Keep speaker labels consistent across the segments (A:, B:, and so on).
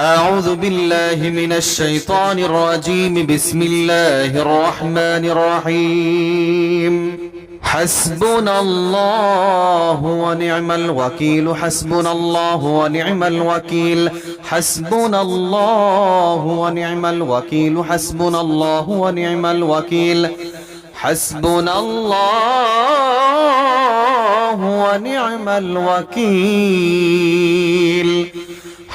A: أعوذ بالله من الشيطان الرجيم. بسم الله الرحمن الرحيم. حسبنا الله ونعم الوكيل. حسبنا الله ونعم الوكيل. حسبنا الله ونعم الوكيل. حسبنا الله ونعم الوكيل. حسبنا الله ونعم الوكيل.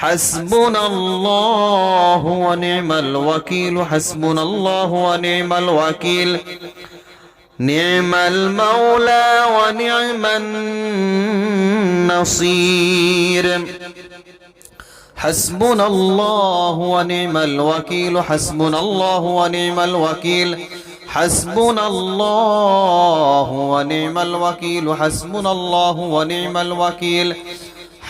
A: حسبنا الله ونعم الوكيل حسبنا الله ونعم الوكيل. نعم المولى ونعم النصير. حسبنا الله ونعم الوكيل حسبنا الله ونعم الوكيل. حسبنا الله ونعم الوكيل حسبنا الله ونعم الوكيل.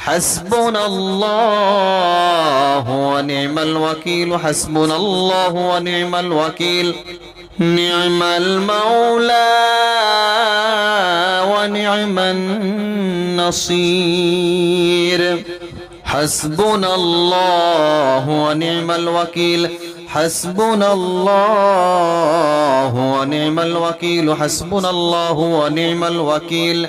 A: حسبنا الله ونعم الوكيل حسبنا الله ونعم الوكيل. نعم المولى ونعم النصير. حسبنا الله ونعم الوكيل حسبنا الله ونعم الوكيل حسبنا الله ونعم الوكيل.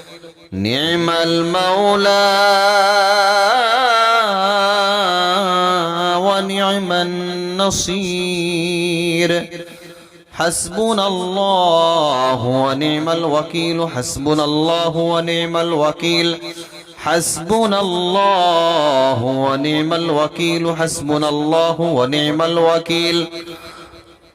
A: نعم المولى ونعم النصير. حسبنا الله ونعم الوكيل. حسبنا الله ونعم الوكيل. حسبنا الله ونعم الوكيل. حسبنا الله ونعم الوكيل.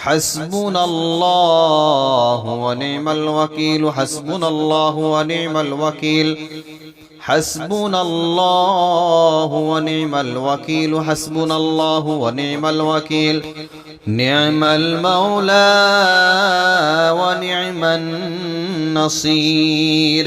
A: حسبنا الله ونعم الوكيل حسبنا الله ونعم الوكيل. حسبنا الله ونعم الوكيل حسبنا الله ونعم الوكيل. نعم المولى ونعم النصير.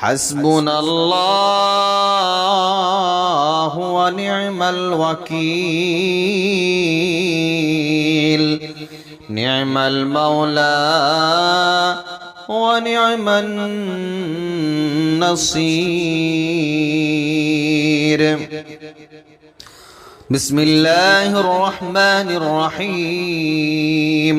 A: حسبنا الله ونعم الوكيل. نعم المولى ونعم النصير. بسم الله الرحمن الرحيم.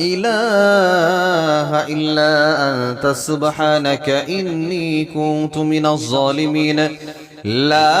A: إله إلا أنت سبحانك إني كنت من الظالمين. لا